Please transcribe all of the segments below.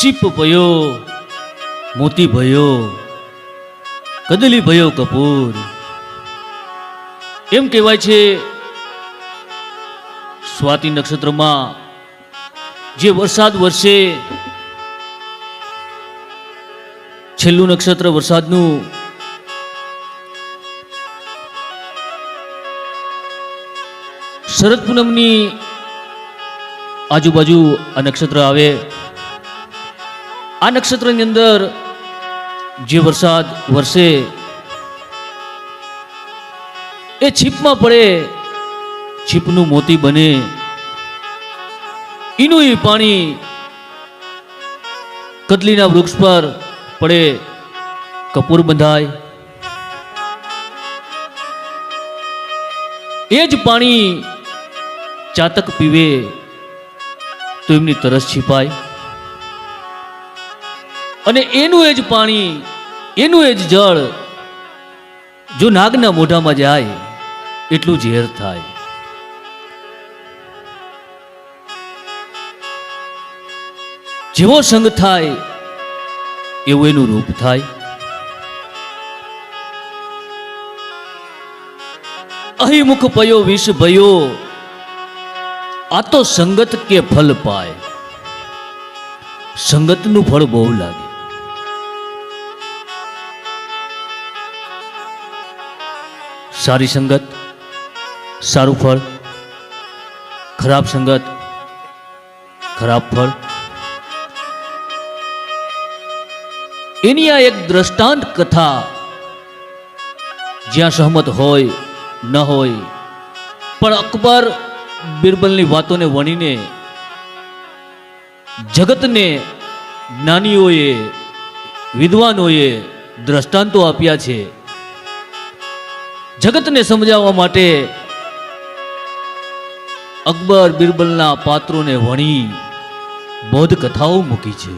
Ship ભયો, મોતી ભયો, કદલી ભયો કપૂર. એમ કહેવાય છે, સ્વાતિ નક્ષત્રમાં જે વરસાદ વરસે, છેલ્લું નક્ષત્ર વરસાદનું શરદ પૂનમની આજુબાજુ આ નક્ષત્ર આવે. આ નક્ષત્રની અંદર જે વરસાદ વરસે, એ છીપમાં પડે, છીપનું મોતી બને. એનું એ પાણી કદલીના વૃક્ષ પર પડે, કપૂર બંધાય. એ જ પાણી ચાતક પીવે, તો એમની તરસ છીપાય. અને એનું એ જ પાણી, એનું એ જ જળ જો નાગના મોઢામાં જાય, એટલું ઝેર થાય. જેવો સંગ થાય, એવું એનું રૂપ થાય. અહીં મુખ પયો, વિષ ભયો, આ તો સંગત કે ફલ પાય? સંગતનું ફળ બહુ લાગે. સારી સંગત, સારું ફળ, ખરાબ સંગત, ખરાબ ફળ. એની આ એક દ્રષ્ટાંત કથા જ્યાં સહમત હોય, ન હોય, પણ અકબર બિરબલની વાતોને વણીને જગતને જ્ઞાનીઓએ, વિદ્વાનોએ દ્રષ્ટાંતો આપ્યા છે. જગતને સમજાવવા માટે અકબર બિરબલના પાત્રોને વણી બોધ કથાઓ મૂકી છે.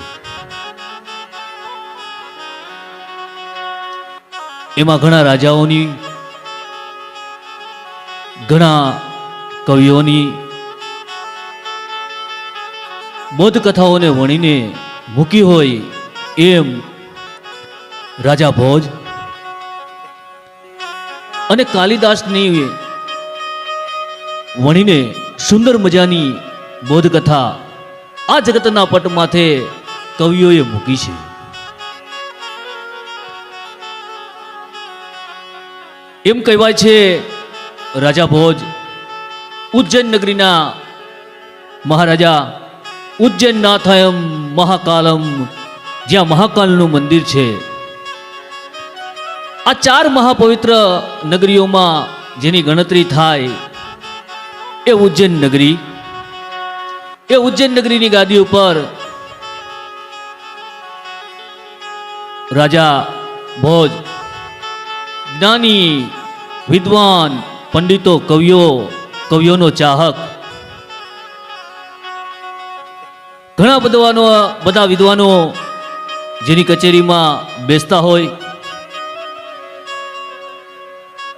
એમાં ઘણા રાજાઓની, ઘણા કવિઓની બોધ કથાઓને વણીને મૂકી હોય એમ રાજા ભોજ અને કાલિદાસની વણીને સુંદર મજાની બોધકથા કથા આ જગતના પટ માથે કવિઓએ મૂકી છે. એમ કહેવાય છે, રાજા ભોજ, ઉજ્જૈન નગરીના મહારાજા ઉજ્જૈન નાથાયમ મહાકાલમ, જ્યાં મહાકાલનું મંદિર છે. આ ચાર મહાપવિત્ર નગરીઓમાં જેની ગણતરી થાય એ ઉજ્જૈન નગરી. એ ઉજ્જૈન નગરીની ગાદી ઉપર રાજા ભોજ, જ્ઞાની, વિદ્વાન, પંડિતો, કવિઓ, કવિઓનો ચાહક, ઘણા બધવાનો બધા વિદ્વાનો જેની કચેરીમાં બેસતા હોય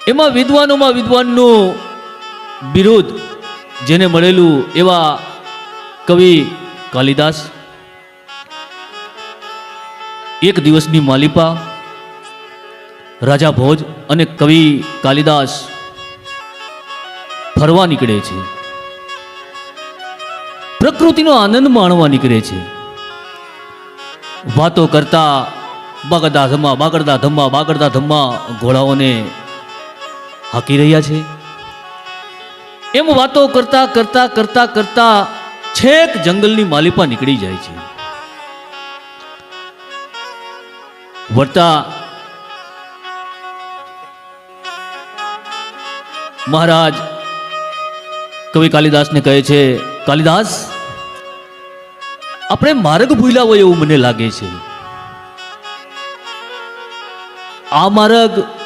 એમાં વિદ્વાનોમાં વિદ્વાનનું બિરુદ જેને મળેલું એવા કવિ કાલિદાસ, એક દિવસની માલિપા, રાજા ભોજ અને કવિ કાલિદાસ ફરવા નીકળે છે. પ્રકૃતિનો આનંદ માણવા નીકળે છે. વાતો કરતા બાગડા ધમ્મા બાગડતા ધમ્મા બાગડતા ધમ્મા ઘોડાઓને હાકી રહ્યા છે? એમ વાતો કરતા કરતા કરતા કરતા છેક જંગલની માલિપા નીકળી જાય છે. વળતા મહારાજ, કવિ કાલિદાસને કહે છે, કાલિદાસ, આપણે માર્ગ ભૂલ્યા હોય એવું મને લાગે છે. આ માર્ગ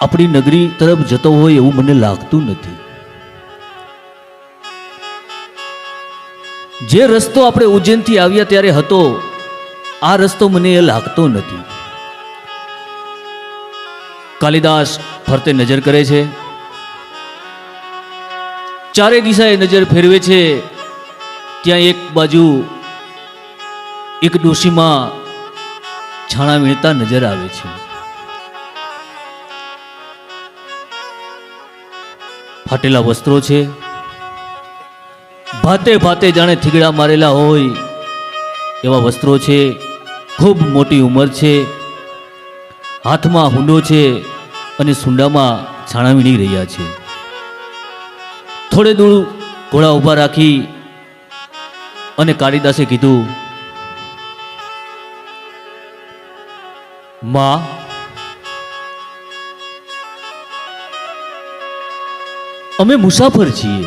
આપણી નગરી તરફ જતો હોય એવું મને લાગતું નથી. જે રસ્તો આપણે ઉજ્જૈનથી આવ્યા ત્યારે હતો, આ રસ્તો મને એ લાગતો નથી. કાલિદાસ ફરતે નજર કરે છે. ચારે દિશાએ નજર ફેરવે છે. ત્યાં એક બાજુ એક ડોશીમાં છાણા વીણતા નજર આવે છે. ફાટેલા વસ્ત્રો છે. ભાતે ભાતે જાણે થીગડા મારેલા હોય એવા વસ્ત્રો છે. ખૂબ મોટી ઉંમર છે. હાથમાં હુંડો છે અને સુંડામાં છાણાવીણી રહ્યા છે. થોડે દૂર ઘોડા ઊભા રાખી અને કાળીદાસે કીધું, માં અમે મુસાફર છીએ.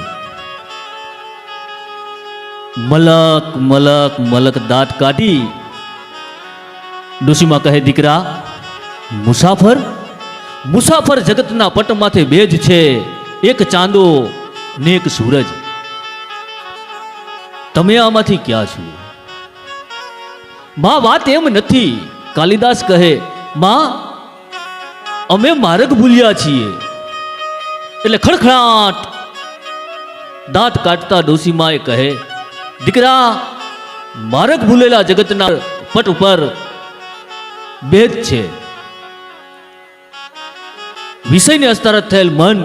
મલક મલક મલક દાંત કાઢી ડોશીમાં કહે, દીકરા, મુસાફર? મુસાફર જગતના પટમાંથી બે બેજ છે. એક ચાંદો ને એક સૂરજ. તમે આમાંથી ક્યાં છો? માં વાત એમ નથી. કાલિદાસ કહે, માં, અમે માર્ગ ભૂલ્યા છીએ. એટલે ખડખડાટ દાંત કાઢતા ડોસીમાએ કહે, દીકરા, મારક ભૂલેલા જગતના પટ ઉપર ભેદ છે. વિષયને અસ્તારત થયેલ મન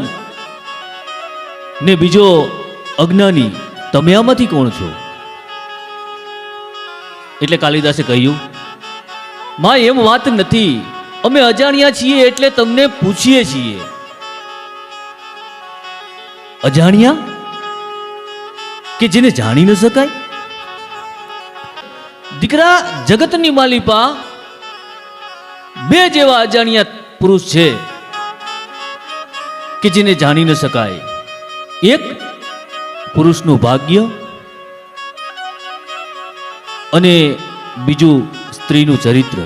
ને બીજો અજ્ઞાની, તમે આમાંથી કોણ છો? એટલે કાલિદાસે કહ્યું માં એમ વાત નથી. અમે અજાણ્યા છીએ એટલે તમને પૂછીએ છીએ. અજાણ્યા? કે જેને જાણી ન શકાય? દીકરા, જગતની માલિપા બે જેવા અજાણ્યા પુરુષ છે કે જેને જાણી ન શકાય. એક પુરુષનું ભાગ્ય અને બીજું સ્ત્રીનું ચરિત્ર.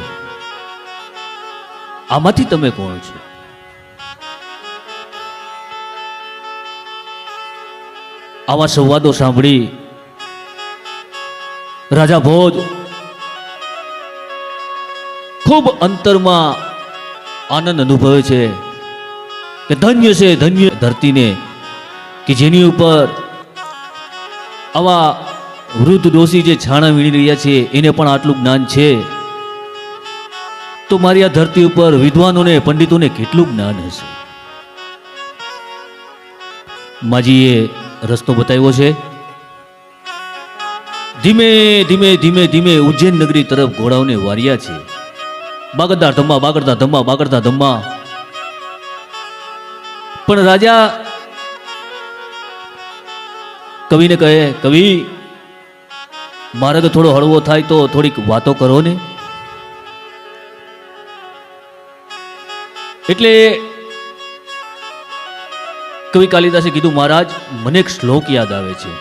આમાંથી તમે કોણ છો? આવા સંવાદો સાંભળી. રાજા ભોજ ખૂબ અંતરમાં આનંદ અનુભવે છે કે ધન્ય છે, ધન્ય ધરતીને કે જેની ઉપર આવા વૃદ્ધ ડોસી જે છાણા વીણી રહ્યા છે, એને પણ આટલું જ્ઞાન છે. તો મારી આ ધરતી ઉપર વિદ્વાનોને, પંડિતોને કેટલું જ્ઞાન હશે? માજીએ રસ્તો બતાવ્યો છે. ધીમે ધીમે ધીમે ધીમે ઉજ્જૈન નગરી તરફ ઘોડાઓને વાર્યા છે. બાગડદાર ધમ્મા બાગડતા ધમ્મા બાગડતા ધમ્મા. પણ રાજા કવિને કહે, કવિ માર્ગ થોડો હળવો થાય તો થોડીક વાતો કરો ને. એટલે કવિ કાલિદાસે કીધું, મહારાજ, મને એક શ્લોક યાદ આવે છે.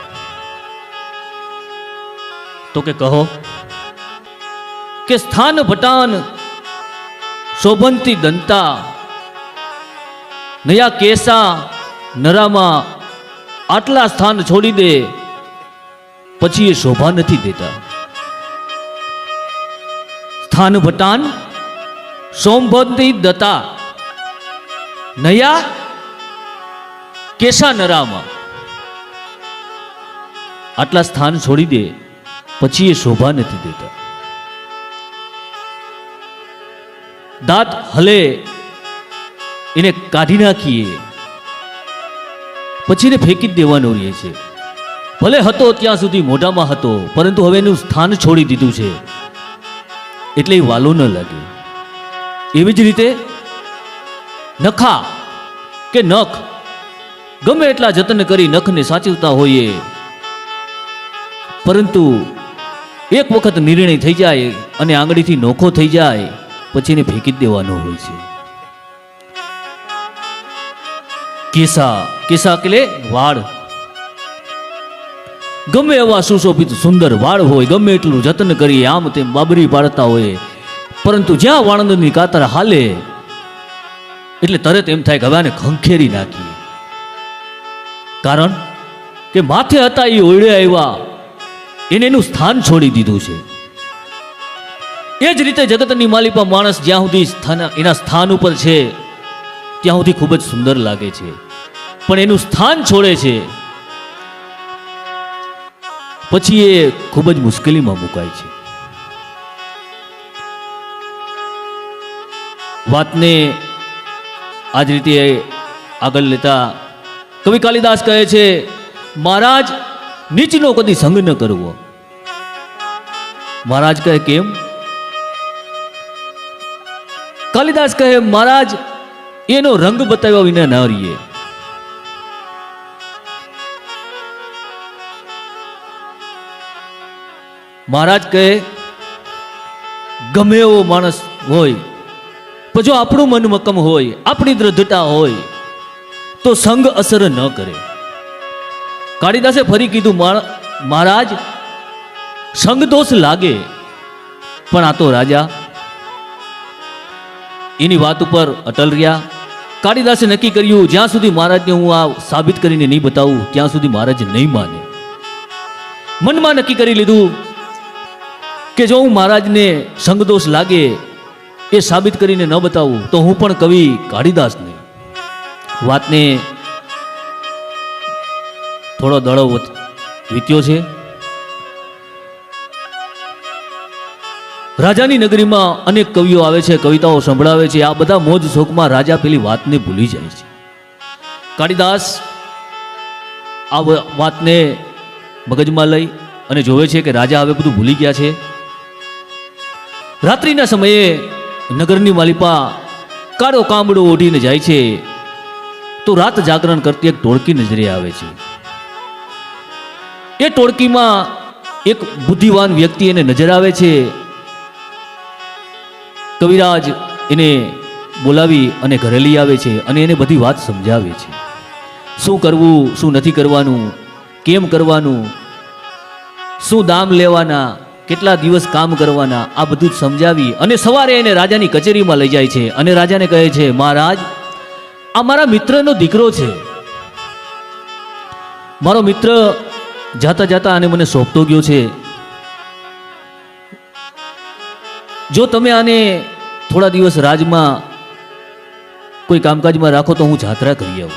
તો કે કહો, કે સ્થાન ભટાન શોભંતી દંતા, નયા કેસા નરામાં આટલા સ્થાન છોડી દે, પછી એ શોભા નથી દેતા. સ્થાન ભટાન સોમભંતી દતા, નયા કેસા નરામાં? આટલા સ્થાન છોડી દે, પછી એ શોભા નથી દેતા. દાંત હલે, એને કાઢી નાખીએ. પછી એને ફેંકી જ દેવાનો રહે છે. ભલે હતો ત્યાં સુધી મોઢામાં હતો, પરંતુ હવે એનું સ્થાન છોડી દીધું છે. એટલે એ વાલો ન લાગે. એવી જ રીતે નખા કે નખ? ગમે એટલા જતન કરી નખને સાચવતા હોઈએ. પરંતુ એક વખત નિર્ણય થઈ જાય અને આંગળીથી નોખો થઈ જાય, પછી ફેંકી દેવાનો હોય છે. કેસા કેસા એટલે વાળ. ગમે એવા સુશોભિત સુંદર વાળ હોય, ગમે એટલું જતન કરી આમ તેમ બાબરી પાડતા હોય પરંતુ જ્યાં વાણંદની કાતર હાલે, એટલે તરત એમ થાય કે હવે આને ખંખેરી નાખીએ. કારણ કે માથે હતા એ ઓળે આવ્યા. એને એનું સ્થાન છોડી દીધું છે. એ જ રીતે જગતની માલિપા માણસ જ્યાં સુધી એના સ્થાન ઉપર છે, ત્યાં સુધી ખૂબ જ સુંદર લાગે છે. પણ એનું સ્થાન છોડે છે. પછી એ ખૂબ જ મુશ્કેલીમાં મુકાય છે. વાતને આ જ રીતે આગળ લેતા કવિ કાલિદાસ કહે છે, મહારાજ, નીચનો કદી સંગ ન કરવો. મહારાજ કહે, કેમ? કાલિદાસ કહે, મહારાજ, એનો રંગ બતાવ્યા વિના ન રહીએ. મહારાજ કહે, ગમે એવો માણસ હોય, પણ જો આપણું મન મક્કમ હોય, આપણી દ્રઢતા હોય તો સંગ અસર ન કરે. કાળિદાસે ફરી કીધું મહારાજ સંગ દોષ લાગે, પણ આ તો રાજા. એની વાત ઉપર અટલ રહ્યા. કાળિદાસે નક્કી કર્યું, જ્યાં સુધી મહારાજને હું આ સાબિત કરીને નહીં બતાવું, ત્યાં સુધી મહારાજ નહીં માને. મનમાં નક્કી કરી લીધું કે જો હું મહારાજને સંગદોષ લાગે એ સાબિત કરીને ન બતાવું, તો હું પણ કવિ કાળિદાસ વાતને થોડો દળો વીત્યો છે. રાજાની નગરીમાં અનેક કવિઓ આવે છે, કવિતાઓ સંભળાવે છે. આ બધા મોજ શોખમાં રાજા પેલી વાતને ભૂલી જાય છે. કાળિદાસ આ વાતને મગજમાં લઈ અને જોવે છે કે રાજા હવે બધું ભૂલી ગયા છે. રાત્રિના સમયે નગરની માલિપા કાળો કામડો ઓઢીને જાય છે. તો રાત જાગરણ કરતી એક ટોળકી નજરે આવે છે. એ ટોળકીમાં એક બુદ્ધિવાન વ્યક્તિ એને નજર આવે છે. કવિરાજ એને બોલાવી અને ઘરે લઈ આવે છે અને એને બધી વાત સમજાવે છે. શું કરવું, શું નથી કરવાનું, કેમ કરવાનું, શું દામ લેવાના, કેટલા દિવસ કામ કરવાના, આ બધું સમજાવી અને સવારે એને રાજાની કચેરીમાં લઈ જાય છે અને રાજાને કહે છે, મહારાજ આ મારા મિત્રનો દીકરો છે. મારો મિત્ર જાતા જાતા આને મને સોંપતો ગયો છે. જો તમે આને થોડા દિવસ રાજમાં કોઈ કામકાજમાં રાખો તો હું જાત્રા કરી આવું.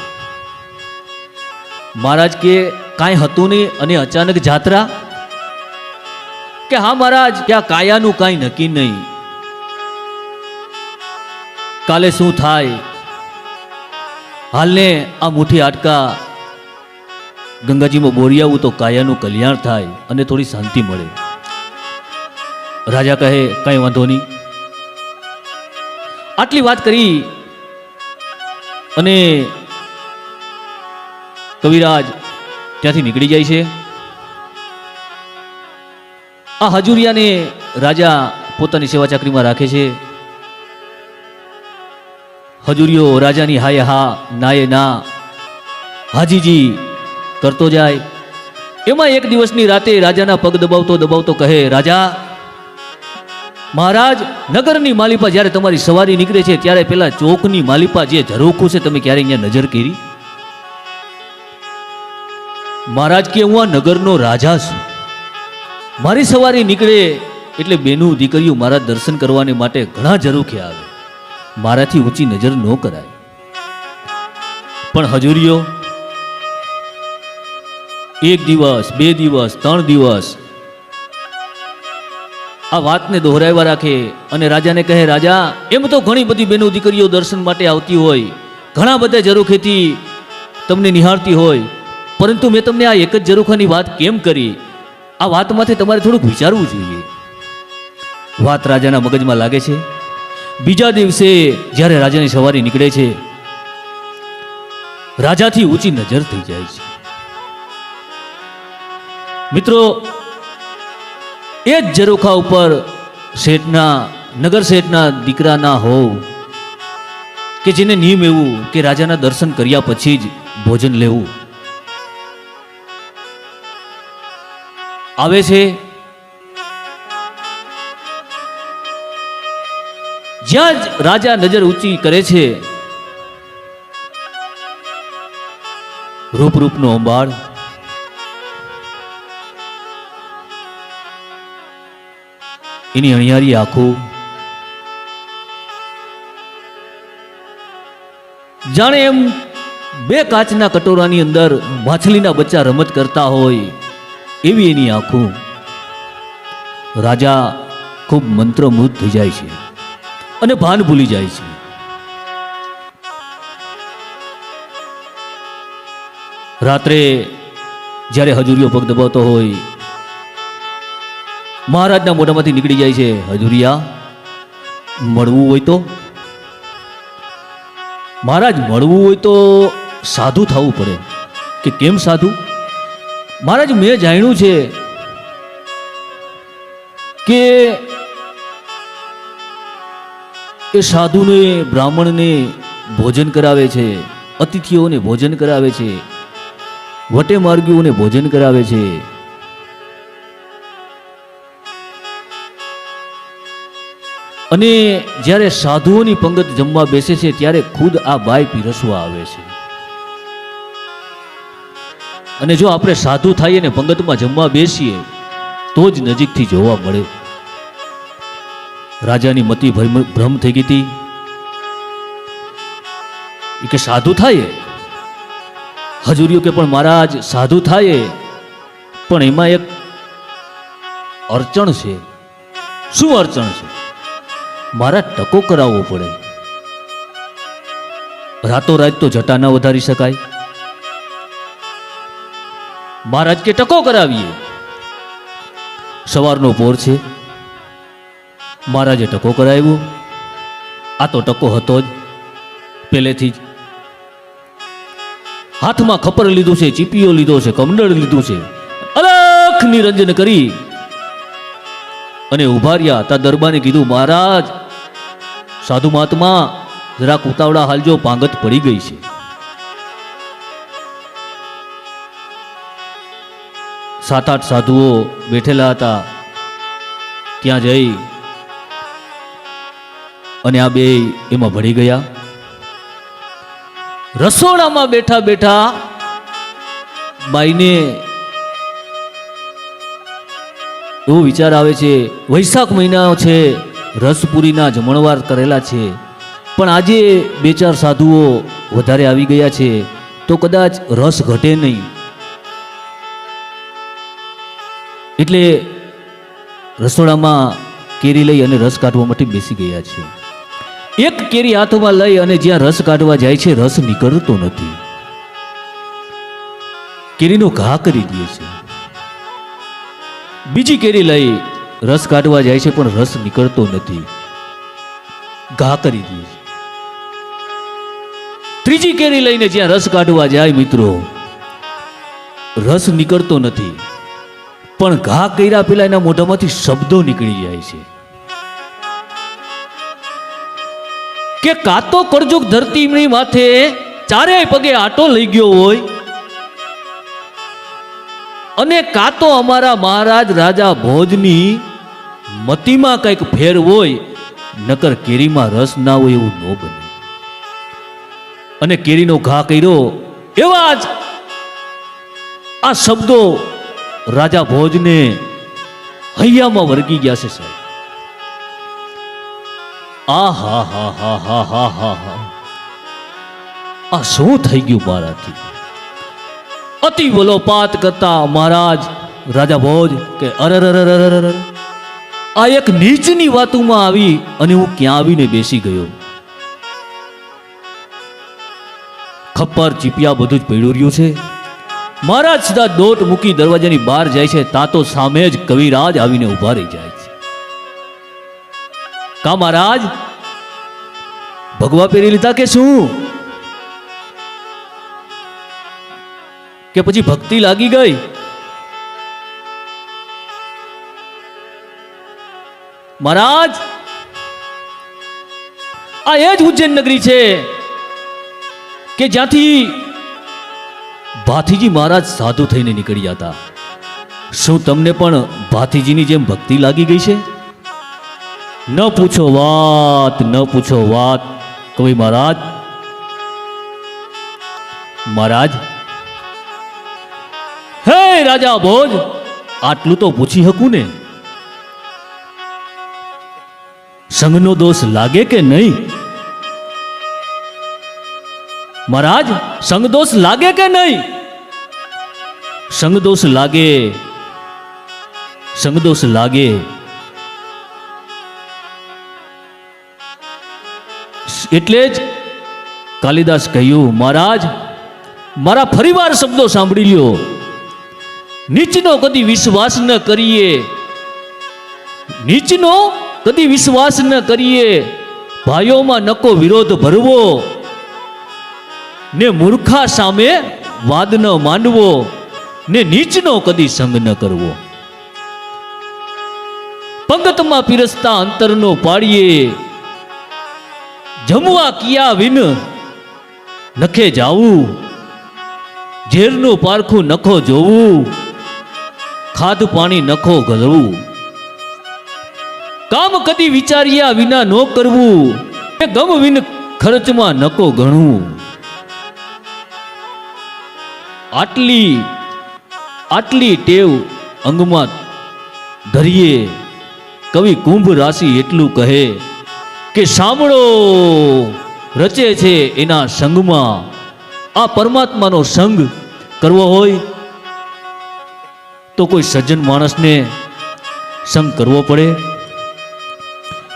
મહારાજ કે કાંઈ હતું નહીં અને અચાનક જાત્રા? કે હા મહારાજ, કે આ કાયાનું કાંઈ નક્કી નહીં. કાલે શું થાય? હાલને આ મુઠ્ઠી આટકા ગંગાજીમાં બોરી આવું તો કાયાનું કલ્યાણ થાય અને થોડી શાંતિ મળે. રાજા કહે, કાંઈ વાંધો નહીં. આટલી વાત કરી અને કવિરાજ ત્યાંથી નીકળી જાય છે. આ હજુરિયાને રાજા પોતાની સેવા ચાકરીમાં રાખે છે. હજુરિયો રાજાની હાય હા, નાયે ના. હાજીજી કરતો જાય. એમાં એક દિવસની રાતે રાજાના પગ દબાવતો દબાવતો કહે, રાજા, મહારાજ, નગરની માલિપા જ્યારે તમારી સવારી નીકળે છે, ત્યારે પેલા ચોકની માલિપા જે ઝરોખું છે, તમે ક્યારે અહીંયા નજર કરી? મહારાજ, કે હું આ નગરનો રાજા છું. મારી સવારી નીકળે એટલે બેનું દીકરીઓ મારા દર્શન કરવાને માટે ઘણા ઝરૂખે આવે. મારાથી ઊંચી નજર ન કરાય. પણ હજુરીઓ, એક દિવસ, બે દિવસ, ત્રણ દિવસ, આ વાતને દોહરાવ્યા રાખે અને રાજાને કહે, રાજા, એમ તો ઘણી બધી બહેનો દીકરીઓ દર્શન માટે આવતી હોય. ઘણા બધા ઝરૂખેથી તમને નિહાળતી હોય. પરંતુ મેં તમને આ એક જ ઝરૂખાની વાત કેમ કરી? આ વાતમાંથી તમારે થોડુંક વિચારવું જોઈએ. વાત રાજાના મગજમાં લાગે છે બીજા દિવસે જ્યારે રાજાની સવારી નીકળે છે, રાજાથી ઊંચી નજર થઈ જાય છે. મિત્રો, એ જ ઝરોખા ઉપર શેઠના, નગર શેઠના દીકરા ના હોવ કે જેને નિયમ એવું કે રાજાના દર્શન કર્યા પછી જ ભોજન લેવું. આવે છે જ્યાં જ રાજા નજર ઊંચી કરે છે રૂપ રૂપનો અંબાળ, એની અણિયારી આંખો, જાણે એમ બે કાચના કટોરાની અંદર માછલીના બચ્ચા રમત કરતા હોય એવી એની આંખો. રાજા ખૂબ મંત્રમુગ્ધ થઈ જાય છે. અને ભાન ભૂલી જાય છે. રાત્રે જ્યારે હજુરીઓ પગ દબાવતો હોય, મહારાજના મોઢામાંથી નીકળી જાય છે, હજુરિયા, મળવું હોય તો? મહારાજ, મળવું હોય તો સાધુ થવું પડે. કે કેમ સાધુ? મહારાજ, મેં જાણ્યું છે કે એ સાધુને, બ્રાહ્મણને ભોજન કરાવે છે, અતિથિઓને ભોજન કરાવે છે, વટે માર્ગીઓને ભોજન કરાવે છે. અને જ્યારે સાધુઓની પંગત જમવા બેસે છે, ત્યારે ખુદ આ બાઈ પીરસવા આવે છે. અને જો આપણે સાધુ થઈએ ને પંગતમાં જમવા બેસીએ, તો જ નજીકથી જોવા મળે. રાજાની મતિ ભ્રમ થઈ ગઈ હતી. કે સાધુ થાય? હજુરીઓ કે, પણ મહારાજ, સાધુ થાય? પણ એમાં એક અડચણ છે. શું અડચણ છે? મારા ટકો કરાવવો પડે. રાતોરાત તો જટા ના વધારી શકાય. મહારાજ કે ટકો કરાવીએ? સવારનો પોર છે. મહારાજે ટકો કરાવ્યો. આ તો ટકો હતો જ. પહેલેથી જ. હાથમાં ખપર લીધું છે ચીપીઓ લીધો છે, કમંડળ લીધું છે. અલખ નિરંજન કરી. અને ઊભા તા દરબારે કીધું, મહારાજ, સાધુ મહાત્મા, જરાક ઉતાવળા હાલજો, પાંગત પડી ગઈ છે. સાત આઠ સાધુઓ બેઠેલા હતા. ત્યાં જઈ અને આ બે એમાં ભળી ગયા. રસોડામાં બેઠા બેઠા બાઈને એવો વિચાર આવે છે, વૈશાખ મહિના છે, રસપુરીના જમણવાર કરેલા છે. પણ આજે બે ચાર સાધુઓ વધારે આવી ગયા છે, તો કદાચ રસ ઘટે નહીં. એટલે રસોડામાં કેરી લઈ અને રસ કાઢવા માટે બેસી ગયા છે. એક કેરી હાથમાં લઈ અને જ્યાં રસ કાઢવા જાય છે, રસ નીકળતો નથી. કેરીનો ઘા કરી દે છે. બીજી કેરી લઈ રસ કાઢવા જાય છે, પણ રસ નીકળતો નથી. ઘા કરી દે છે. ત્રીજી કેરી લઈને જ્યાં રસ કાઢવા જાય મિત્રો, રસ નીકળતો નથી. પણ ઘા કર્યા પેલા એના મોઢામાંથી શબ્દો નીકળી જાય છે. કે કાતો કરજુક ધરતીની માથે ચારેય પગે આટો લઈ ગયો હોય? અને કાતો અમારા મહારાજ રાજા ભોજની મતીમાં કંઈક ફેર હોય, નકર કેરીમાં રસ ના હોય એવું ન બને. અને કેરીનો ઘા કર્યો, એવા જ આ શબ્દો રાજા ભોજને હૈયામાં વર્ગી ગયા છે સાહેબ. આ શું થઈ ગયું મારાથી? અતિ વલોપાત કરતા મહારાજ રાજા ભોજ કે અરર આ એક નીચની વાતોમાં આવી અને હું ક્યાં આવીને બેસી ગયો? ખપ્પર ચીપિયા બધું જ પડ્યું રહ્યું છે. મહારાજ સીધા દોટ મૂકી દરવાજાની બહાર જાય છે તાતો સામે જ કવિરાજ આવીને ઊભા રહી જાય છે. કા મહારાજ? ભગવા પહેરી લીધા કે શું? કે પછી ભક્તિ લાગી ગઈ? મહારાજ, આ એ જ ઉજ્જૈન નગરી છે કે જ્યાંથી ભાથીજી મહારાજ સાધુ થઈને નીકળ્યા હતા. શું તમને પણ ભાથીજીની જેમ ભક્તિ લાગી ગઈ છે? ન પૂછો વાત ન પૂછો વાત કવિ મહારાજ મહારાજ હે રાજા ભોજ આટલું તો પૂછી શકું ને સંગનો દોષ લાગે કે નહીં મહારાજ સંગ દોષ લાગે કે નહીં સંગ દોષ લાગે સંગદોષ લાગે એટલે જ કાલિદાસ કહ્યું, મહારાજ, મારા ફરીવાર શબ્દો સાંભળી લ્યો. નીચનો કદી વિશ્વાસ ન કરીએ. નીચનો કદી વિશ્વાસ ન કરીએ. ભાઈઓમાં નકો વિરોધ ભરવો. ને મૂર્ખા સામે વાદ ન માંડવો. ને નીચનો કદી સંગ ન કરવો. પંગતમાં પીરસતા અંતરનો પાડીએ જમવા કિયા વિન નખે જાવું? ઝેરનું પારખું નખો જોવું? ખાધ પાણી નખો ગલવું કામ કદી વિચાર્યા વિના ન કરવું? એ ગમ વિન ખર્ચમાં નકો ગણવું? આટલી આટલી ટેવ અંગમાં ધરીએ, કવિ કુંભ રાશિ એટલું કહે કે સાંભળો, રચે છે એના સંગમાં. આ પરમાત્માનો સંગ કરવો હોય તો કોઈ સજ્જન માણસને સંગ કરવો પડે.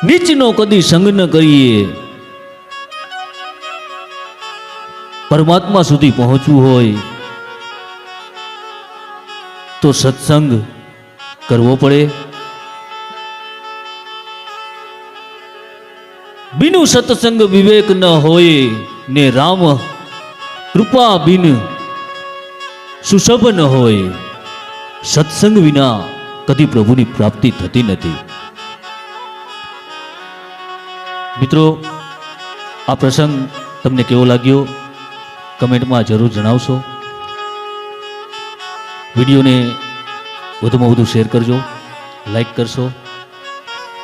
નીચનો કદી સંગ ન કરીએ. પરમાત્મા સુધી પહોંચવું હોય તો સત્સંગ કરવો પડે. બિનુ સત્સંગ વિવેક ન હોય ને રામ કૃપા બિન સુશભ ન હોય. સત્સંગ વિના કદી પ્રભુની પ્રાપ્તિ થતી નથી. મિત્રો, આ પ્રસંગ તમને કેવો લાગ્યો? કમેન્ટમાં જરૂર જણાવશો. વિડીયોને વધુમાં વધુ શેર કરજો, લાઈક કરશો.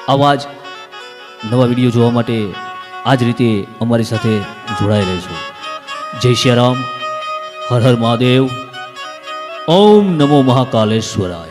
આવા જ નવા વીડિયો જોવા માટે આ જ રીતે અમારી સાથે જોડાઈ રહેજો જય શ્રી રામ હર હર મહાદેવ, ઓમ નમો મહાકાલેશ્વરાય.